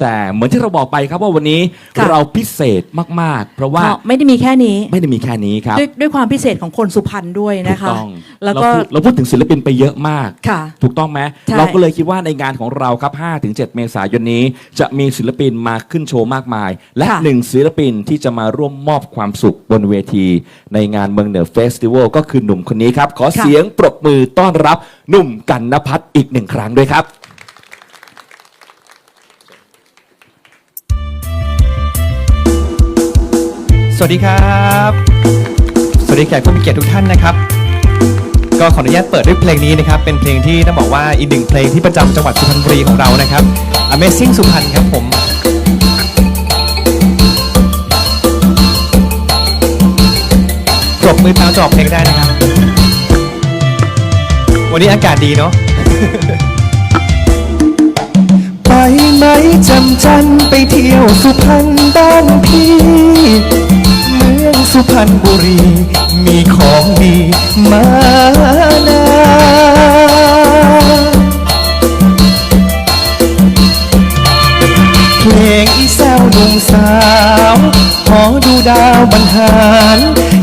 แต่เหมือนที่เราบอกไปครับว่าวันนี้ค่ะ เราพิเศษมากๆ เพราะว่าเพราะไม่ได้มีแค่นี้ ไม่ได้มีแค่นี้ครับด้วยด้วยความพิเศษของคนสุพรรณด้วยถูนะกคะ ต้องแล้วเราก็พูดเราพูดถึงศิลปินไปเยอะมาก ค่ะ ถูกต้องไหมใช่ เราก็เลยคิดว่าในงานของเราครับ 5-7 เมษายนนี้ จะมีศิลปินมาขึ้นโชว์มากมาย และค่ะหนึ่งศิลปินที่จะมาร่วมมอบความสุขบนเวที ในงานเมืองเหนือเฟสติวัลก็คือหนุ่มคนนี้ครับ ขอเสียงปรบมือต้อนรับหนุ่มกันนพัฒน์อีกหนึ่งครั้งด้วยครับ สวัสดีครับ สวัสดีแขกผู้มีเกียรติทุกท่านนะครับ ก็ขออนุญาตเปิดด้วยเพลงนี้นะครับ เป็นเพลงที่ต้องบอกว่าอีกหนึ่งเพลงที่ประจำจังหวัดสุพรรณบุรีของเรานะครับ Amazing สุพรรณครับผมปรบมือตามจอบเพลงได้นะครับ วันนี้อากาศดีเนาะไปไหมจำจันไปเที่ยวสุพรรณบ้านพี่ สุพรรณบุรี มีของดีมานาเพลงอีแซวหนุ่มสาว ขอดูดาวบรรหาร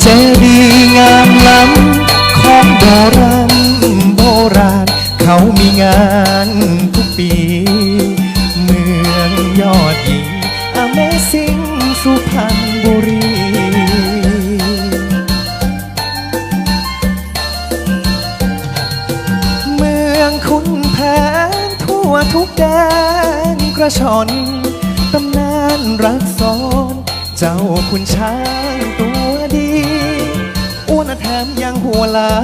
เจดีย์งามล้ำของโบราณโบราณเขามีงาน อนตำนานรักซ้อน เจ้าคุณช้างตัวดีอ้วนแถมยังหัวล้า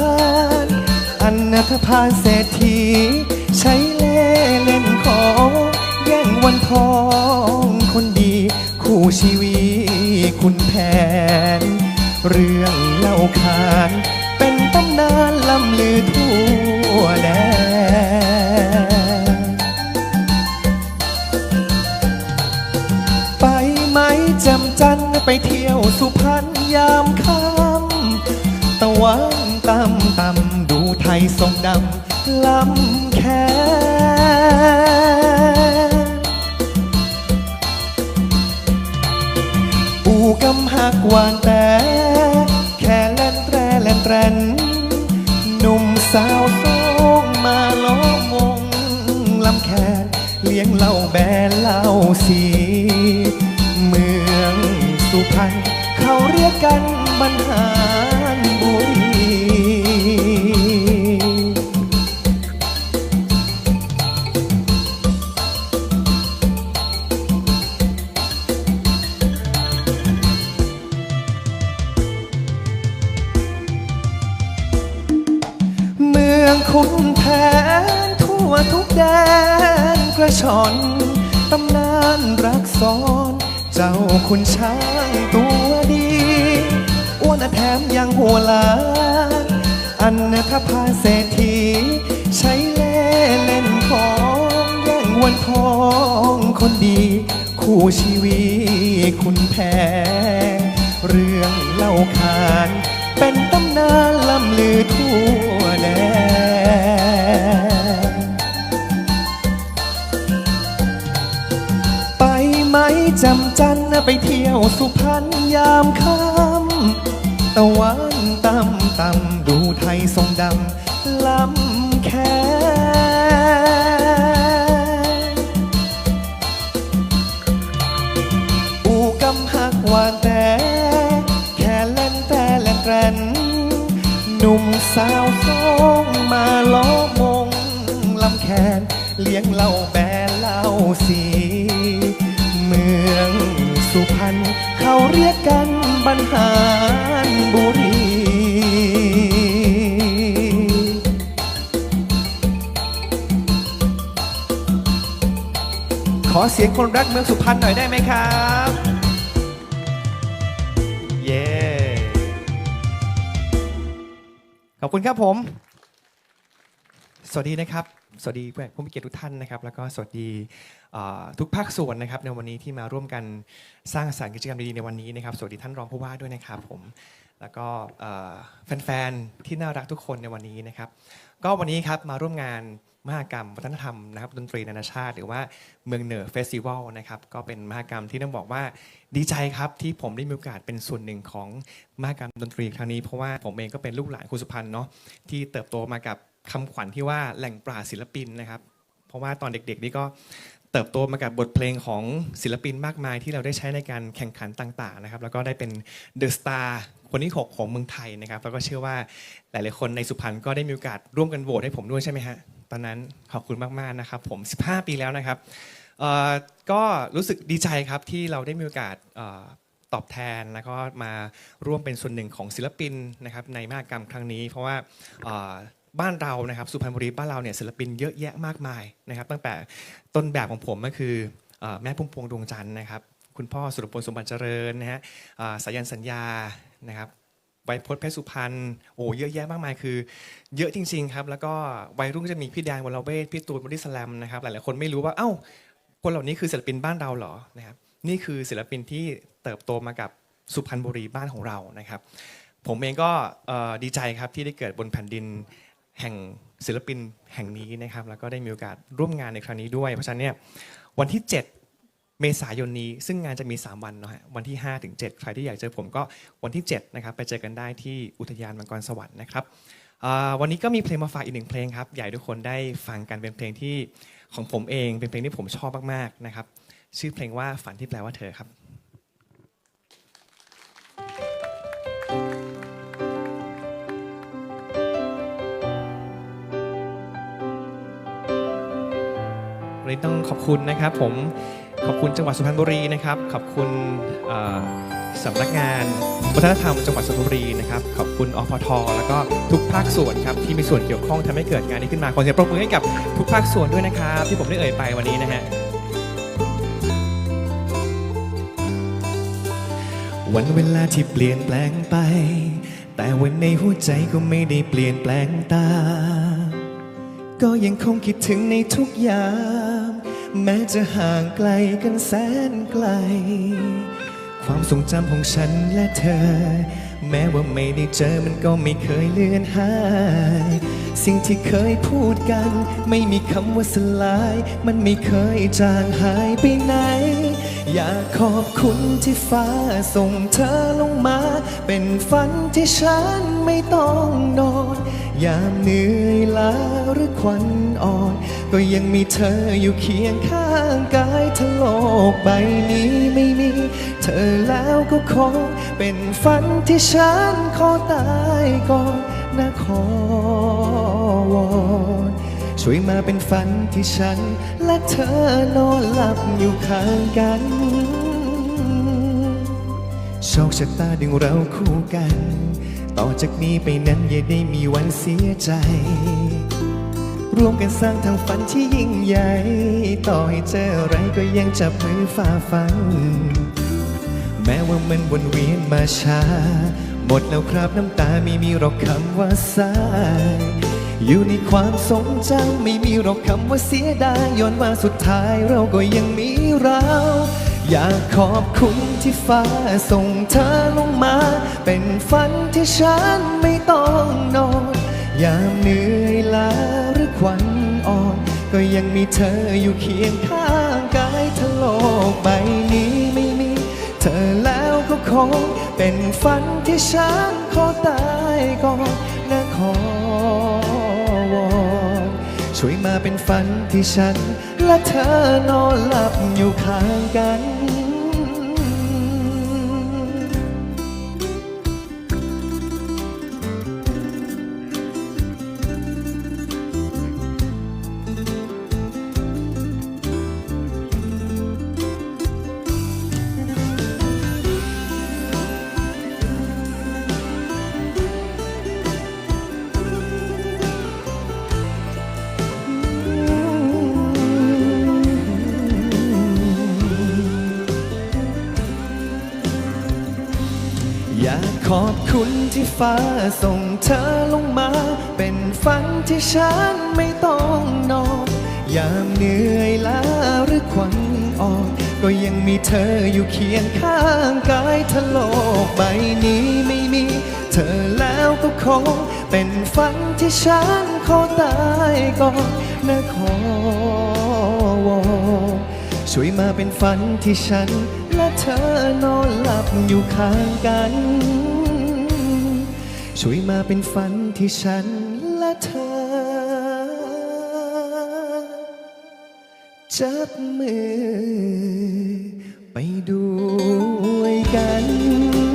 น อันธพาลเศรษฐี ใช้เล่เล่นของแย่งวันทองคนดี คู่ชีวิตคุณแผน เรื่องเล่าขาน เป็นตำนานลำลือทั่วแดน ทรงดำลำแค่อูกำหักวางแต่แค่เล่นแตรเล่นแตรนหนุ่มสาวสองมาล้อมวงลำแคนเลี้ยงเหล้าแบนเหล้าสีเมืองสุพรรณเขาเรียกกันบรรหารบุรี คุณแผนทั่วทุกแดนกระชอนตำนานรักซ้อน เจ้าคุณช้างตัวดีอ้วนแถมยังหัวลานอันธพาเศรษฐี ใช้เล่เล่นของแย่งวันทองคนดี คู่ชีวิตคุณแพ้เรื่องเล่าขาน เป็นตำนานลำลือทั่ว สุพรรณยามค่ำตะวันตำตำ เสียงคนรักเมืองสุพรรณหน่อยได้ไหมครับ เย้ ขอบคุณครับผม สวัสดีนะครับ สวัสดีผู้มีเกียรติทุกท่านนะครับ แล้วก็สวัสดีทุกภาคส่วนนะครับ ในวันนี้ที่มาร่วมกันสร้างสรรค์กิจกรรมดีๆในวันนี้นะครับ สวัสดีท่านรองผู้ว่าด้วยนะครับผมแล้วก็แฟนๆที่น่ารักทุกคนในวันนี้นะครับ ก็วันนี้ครับมาร่วมงานมหกรรมวัฒนธรรมนะครับดนตรีนานาชาติ หรือว่าเมืองเหนือเฟสติวัลนะครับก็เป็นมหกรรมที่ต้องบอกว่าดีใจครับที่ผมได้มีโอกาสเป็นส่วนหนึ่งของมหกรรมดนตรีครั้งนี้เพราะว่าผมเองก็เป็นลูกหลานคุณสุพรรณเนาะที่เติบโตมากับ คำขวัญที่ว่าแหล่งปราศิลปินนะครับ เพราะว่าตอนเด็กๆนี่ก็เติบโตมากับบทเพลงของศิลปินมากมายที่เราได้ใช้ในการแข่งขันต่างๆนะครับ แล้วก็ได้เป็นเดอะสตาร์คนที่ 6 ของเมืองไทยนะครับ แล้วก็เชื่อว่าหลายๆคนในสุพรรณก็ได้มีโอกาสร่วมกันโหวตให้ผมด้วยใช่ไหมฮะตอนนั้นขอบคุณมากๆนะครับ ผม 15 ปีแล้วนะครับก็รู้สึกดีใจครับที่เราได้มีโอกาสตอบแทนแล้วก็มาร่วมเป็นส่วนหนึ่งของศิลปินนะครับในมหกกรรมครั้งนี้ เพราะว่า บ้านเรานะครับสุพรรณบุรีบ้านเราเนี่ยศิลปินเยอะแยะมากมายนะครับตั้งแต่ต้นแบบของผมก็คือแม่พุ่มพวงดวงจันทร์นะครับ คุณพ่อสุรพลสมบัติเจริญนะฮะสายันสัญญานะครับไวยพจน์เพชรสุพรรณโอ้เยอะแยะมากมายคือ เยอะจริงๆครับแล้วก็วัยรุ่นก็จะมีพี่แดงวรเวทพี่ตูนบอดี้สแลมนะครับหลายๆคนไม่รู้ว่าเอ้าคนเหล่านี้คือศิลปินบ้านเราเหรอนะครับนี่คือศิลปินที่เติบโตมากับสุพรรณบุรีบ้านของเรานะครับ ผมเองก็ดีใจครับที่ได้เกิดบนแผ่นดิน แห่งศิลปินแห่งนี้นะครับ แล้วก็ได้มีโอกาสร่วมงานในครั้งนี้ด้วย เพราะฉะนั้นเนี่ยวันที่ 7 เมษายนนี้ ซึ่งงานจะมี 3 วันเนาะฮะวันที่5ถึง7ใครที่อยากเจอผมก็วันที่7นะครับไปเจอกันได้ที่อุทยานมังกรสวรรค์นะครับวันนี้ก็มีเพลงมาฝากอีกหนึ่งเพลงครับอยากให้ทุกคนได้ฟังกันเป็นเพลงที่ของผมเองเป็นเพลงที่ผมชอบมากๆนะครับชื่อเพลงว่าฝันที่แปลว่าเธอครับ ต้องขอบคุณนะครับ ผมขอบคุณจังหวัดสุพรรณบุรีนะครับ ขอบคุณสำนักงานวัฒนธรรมจังหวัดสุพรรณบุรีนะครับ ขอบคุณอพทแล้วก็ทุกภาคส่วนครับที่มีส่วนเกี่ยวข้องทำให้เกิดงานนี้ขึ้นมาขอเสียงปรบมือให้กับทุกภาคส่วนด้วยนะครับ ที่ผมได้เอ่ยไปวันนี้นะฮะวันเวลาที่เปลี่ยนแปลงไป แต่วันในหัวใจก็ไม่ได้เปลี่ยนแปลงตา ก็ยังคงคิดถึงในทุกอย่าม แม้จะห่างไกลกันแสนไกล ความทรงจำของฉันและเธอ แม้ว่าไม่ได้เจอมันก็ไม่เคยเลือนหาย สิ่งที่เคยพูดกัน ไม่มีคำว่าสลาย มันไม่เคยจางหายไปไหน อยากขอบคุณที่ฟ้าส่งเธอลงมา เป็นฝันที่ฉันไม่ต้องนอน ยามเหนื่อยล้าหรือควันอ่อน ก็ยังมีเธออยู่เคียงข้างกายถ้าโลกใบนี้ไม่มี เธอแล้วก็คงเป็นฝันที่ฉันขอตายก่อนนะขอวอนช่วยมาเป็นฝันที่ฉัน และเธอนอนหลับอยู่ข้างกันโชคชะตาดึงเราคู่กัน ต่อจากนี้ไปนั้นอย่าได้มีวันเสียใจร่วมกันสร้างทางฝันที่ยิ่งใหญ่ ต่อให้เจออะไรก็ยังจับมือฝ่าฟัน แม้ว่ามันวนเวียนมาช้า หมดแล้วครับน้ำตาไม่มีหรอกคำว่าสายอยู่ในความทรงจำไม่มีหรอกคำว่าเสียดายย้อนว่าสุดท้ายเราก็ยังมีเรา อยากขอบคุณที่ฟ้าส่งเธอลงมา เป็นฝันที่ฉันไม่ต้องนอน ยามเหนื่อยล้าหรือควันอ่อน ก็ยังมีเธออยู่เคียงข้างกายถ้าโลกใบนี้ไม่มี เธอแล้วก็คง เป็นฝันที่ฉันขอตายก่อนนะขอวอนช่วยมาเป็นฝันที่ฉัน และเธอนอนหลับอยู่ข้างกัน อบคุณที่ฟ้าส่งเธอลงมา เป็นฝันที่ฉันไม่ต้องนอนยามเหนื่อยล้าหรือควันอ่อนก็ยังมีเธออยู่เคียงข้างกายถ้าโลกใบนี้ไม่มี เธอแล้วก็คง เป็นฝันที่ฉันขอตายก่อนนะขอวอนช่วยมาเป็นฝันที่ฉันและเธอนอนหลับอยู่ข้างกัน ช่วยมาเป็นฝันที่ฉันและเธอ จับมือไปด้วยกัน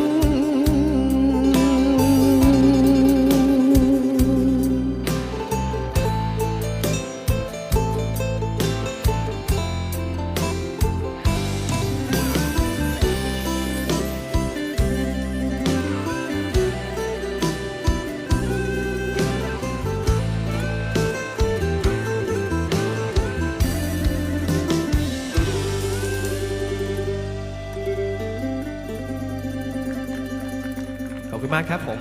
มากครับผม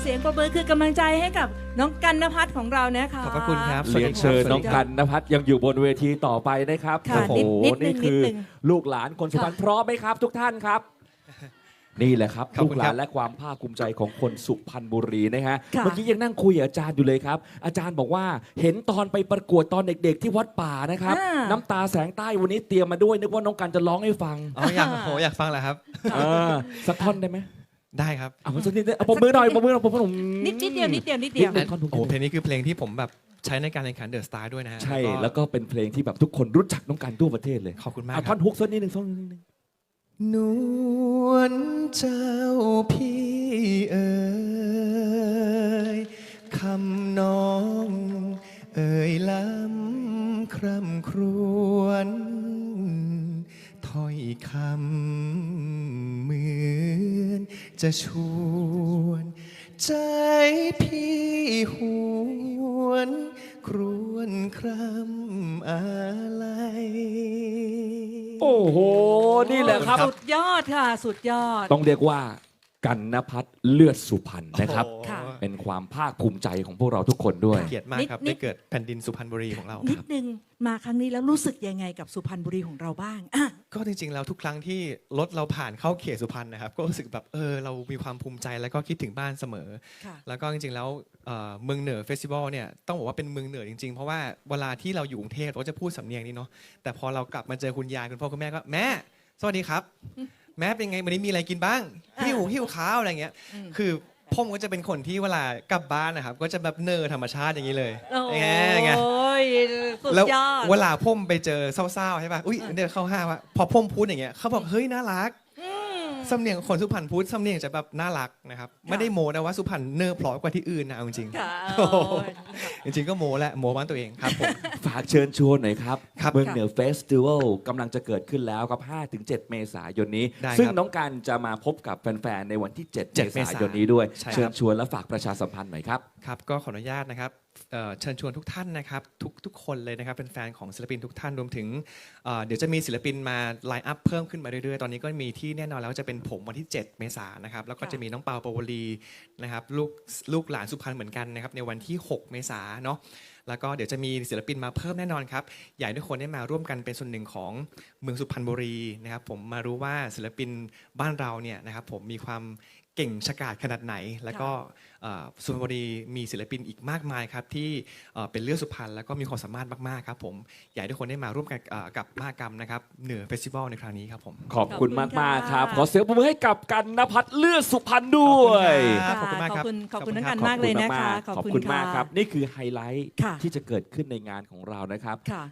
เสียงประมือคือกำลังใจให้กับน้องกันนภัทรของเรานะคะ ขอบพระคุณครับเรียนเชิญน้องกันนภัทรยังอยู่บนเวทีต่อไปนะครับค่ะโอ้โหนิดนินี่ดนึงคือนิดนึงลูกหลานคนสุพรรณค่ะพร้อมไหมครับ ทุกท่านครับ นี่แหละครับขอบลูคุกณหครัลาบนและความภาคภูมิใจของคนสุพรรณบุรีนะฮะค่ะ เมื่อกี้ยังนั่งคุยกับอาจารย์อยู่เลยครับ อาจารย์บอกว่าเห็นตอนไปประกวดตอนเด็ก ๆ ที่วัดป่านะครับอ่าน้ำตาแสงใต้วันนี้เตรียมมาด้วยนึกว่าน้องกันจะร้องให้ฟังอ๋ออยากโหอยากฟังเหรอครับ เออสักท่อนได้ไหม ได้ครับเอาสักนิดนึงเอาปมมือหน่อยปมมือหน่อยปมมือหน่อยนิดนิดเดียวนิดเดียวนิดเดียว นิดท่อนฮุกโอ้เพลงนี้คือเพลงที่ผมแบบใช้ในการแข่งขันเดอะสตาร์ด้วยนะฮะใช่แล้วก็เป็นเพลงที่แบบทุกคนรู้จักน้องกันทั่วประเทศเลยขอบคุณมากเอาคท่รัอบนฮุกสักนิดหนึ่งสักนิดหนึ่งนวลเจ้าพี่เอ๋ยคำน้อง เอ่ยล้ำคร่ำครวญถ้อยคำเหมือน จะชวน ใจพี่หวนครวนครำอะไรโอ้โห นี่แหละครับ สุดยอดค่ะ สุดยอด ต้องเรียกว่ากันนพัฒน์เลือดสุพรรณนะครับ โอ้โหค่ะ เป็นความภาคภูมิใจของพวกเราทุกคนด้วย เกียรติมากครับ นิดๆ ได้เกิดแผ่นดินสุพรรณบุรีของเรานิดนึงมาครั้งนี้แล้วรู้สึกยังไงกับสุพรรณบุรีของเราบ้างอะ ก็จริงๆแล้วทุกครั้งที่รถเราผ่านเข้าเขตสุพรรณนะครับ ก็รู้สึกแบบเออเรามีความภูมิใจแล้วก็คิดถึงบ้านเสมอ ค่ะ แล้วก็จริงๆแล้วเอ่อเมืองเหนือเฟสติวัลเนี่ยต้องบอกว่าเป็นเมืองเหนือจริงๆ เพราะว่าเวลาที่เราอยู่กรุงเทพเราก็จะพูดสำเนียงนี้เนาะแต่พอเรากลับมาเจอคุณยายคุณพ่อคุณแม่ก็แม่ สวัสดีครับ แม่เป็นไงวันนี้มีอะไรกินบ้างอ่าหิวหิวข้าวอะไรเงี้ยอืมคือ พ่อมก็จะเป็นคนที่เวลากลับบ้านนะครับ ก็จะแบบเนอร์ธรรมชาติอย่างนี้เลยโอ้ไงไงยสุดแล้วยอด เวลาพ่มไปเจอเศร้าๆใช่ป่ะอุ้ยเดินเข้าห้างว่าพอพ่มพูดอย่างเงี้ยเขาบอกเฮ้ยน่ารักอืม สำเนียงคนสุพรรณพูดสำเนียงจะแบบน่ารักนะครับ ไม่ได้โมนะว่าสุพรรณเนอร์เพราะกว่าที่อื่นนะเอาจริงค่ะโอ้โหจริงๆก็โมแหละโมบ้านตัวเองครับผม ฝากเชิญชวนหน่อยครับ ครับเมืองเหนือเฟสติวัลกำลังจะเกิดขึ้นแล้วครับ 5-7 เมษายนนี้ ได้ครับซึ่งน้องการจะมาพบกับแฟน ๆ ในวันที่ 7เม7ษายนนี้ด้วย ใช่ครับ เชิญชวนและฝากประชาสัมพันธ์หน่อยครับ ครับก็ขออนุญาตนะครับเอ่อเชิญชวนทุกท่านนะครับทุกทุกคนเลยนะครับเป็นแฟนของศิลปินทุกท่านรวมถึงเอ่อเดี๋ยวจะมีศิลปินมาไลน์อัพเพิ่มขึ้นมาเรื่อยๆ ตอนนี้ก็มีที่แน่นอนแล้วจะเป็นผมวันที่ 7 เมษายนนะครับแล้วก็ค่ะจะมีน้องเปาปาวลีนะครับลูกลูกหลานสุพรรณเหมือนกันนะครับในวันที่ 6 เมษายนเนาะแล้วก็เดี๋ยวจะมีศิลปินมาเพิ่มแน่นอนครับอยากให้ทุกคนได้มาร่วมกันเป็นส่วนหนึ่งของเมืองสุพรรณบุรีนะครับผมมารู้ว่าศิลปินบ้านเราเนี่ยนะครับผมมีความ เก่งฉกาจขนาดไหน แล้วก็เอ่อสุพรรณบุรีมีศิลปินอีกมากมายครับที่เอ่อเป็นเลือดสุพรรณแล้วก็มีความสามารถมากๆครับผมอยากให้ทุกคนได้มาร่วมกันเอ่อกับมหกรรมนะครับเหนือเฟสติวัลในครั้งนี้ครับผมขอบคุณขอบคุณมากๆค่ะครับ ขอเสียงปรบมือให้กับกันนภัทรเลือดสุพรรณด้วยครับขอบคุณมากครับขอบคุณขอบคุณทั้งขอบคุณกันมากเลยนะคะขอบคุณมากครับนี่คือไฮไลท์ค่ะที่จะเกิดขึ้นในงานของเรานะครับค่ะ